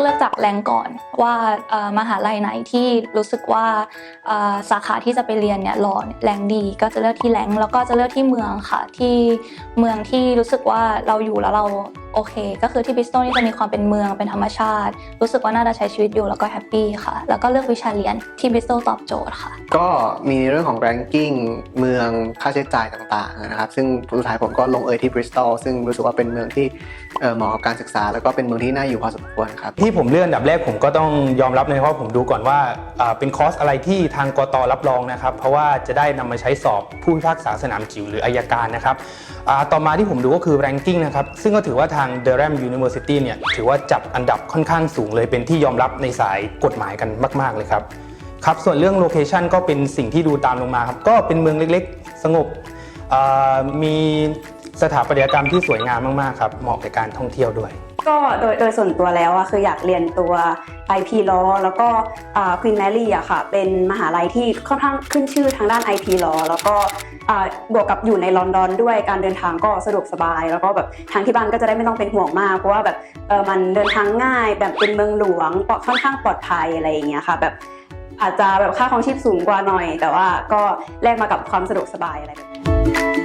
เลือกจากแรงก่อนว่ามหาลัยไหนที่รู้สึกว่าสาขาที่จะไปเรียนเนี่ยรอแรงดีก็จะเลือกที่แรงแล้วก็จะเลือกที่เมืองค่ะที่เมืองที่รู้สึกว่าเราอยู่แล้วเรา โอเค ก็คือที่บริสตอลนี่จะมีความเป็นเมืองเป็นธรรมชาติ รู้สึกว่าน่าจะใช้ชีวิตอยู่แล้วก็แฮปปี้ค่ะ แล้วก็เลือกวิชาเรียนที่บริสตอลตอบโจทย์ค่ะ ก็มีเรื่องของ ranking เมืองค่าใช้จ่ายต่างๆนะครับ ซึ่งสุดท้ายผมก็ลงเอยที่บริสตอลซึ่งรู้สึกว่าเป็นเมืองที่เอ่อเหมาะกับการศึกษา แล้วก็เป็นเมืองที่น่าอยู่พอสมควรครับที่ผมเลื่อนอันดับแรกผมก็ต้องยอมรับเลยว่าผมดูก่อนว่าอ่าเป็นคอร์สอะไรที่ทางกตรับรองนะครับ เพราะว่าจะได้นำมาใช้สอบผู้พิพากษาสนามจิ๋วหรืออายการนะครับอ่าต่อมาที่ผมดูก็คือ ranking นะครับซึ่งก็ถือว่าทาง Durham University เนี่ยถือว่าจัดอันดับค่อนข้างสูงเลยเป็นที่ยอมรับในสายกฎหมายกันมาก ๆ เลยครับครับส่วนเรื่องโลเคชันก็เป็นสิ่งที่ดูตามลงมาครับก็เป็นเมืองเล็กๆ สงบมีสถาปัตยกรรมที่สวยงามมากๆครับเหมาะกับการท่องเที่ยวด้วย ก็โดยโดยส่วนตัวแล้วอะคืออยากเรียนตัว IP Law แล้วก็ควีนแมรี่อะค่ะ เป็นมหาลัยที่ค่อนข้างขึ้นชื่อทางด้าน IP Law แล้วก็บวกกับอยู่ในลอนดอนด้วยการเดินทางก็สะดวกสบาย แล้วก็แบบทางที่บ้านก็จะได้ไม่ต้องเป็นห่วงมาก เพราะว่าแบบเออมันเดินทางง่ายแบบเป็นเมืองหลวงค่อนข้างปลอดภัยอะไรอย่างเงี้ยค่ะแบบอาจจะแบบค่าของชีพสูงกว่าหน่อย แต่ว่าก็แลกมากับความสะดวกสบายอะไรแบบนี้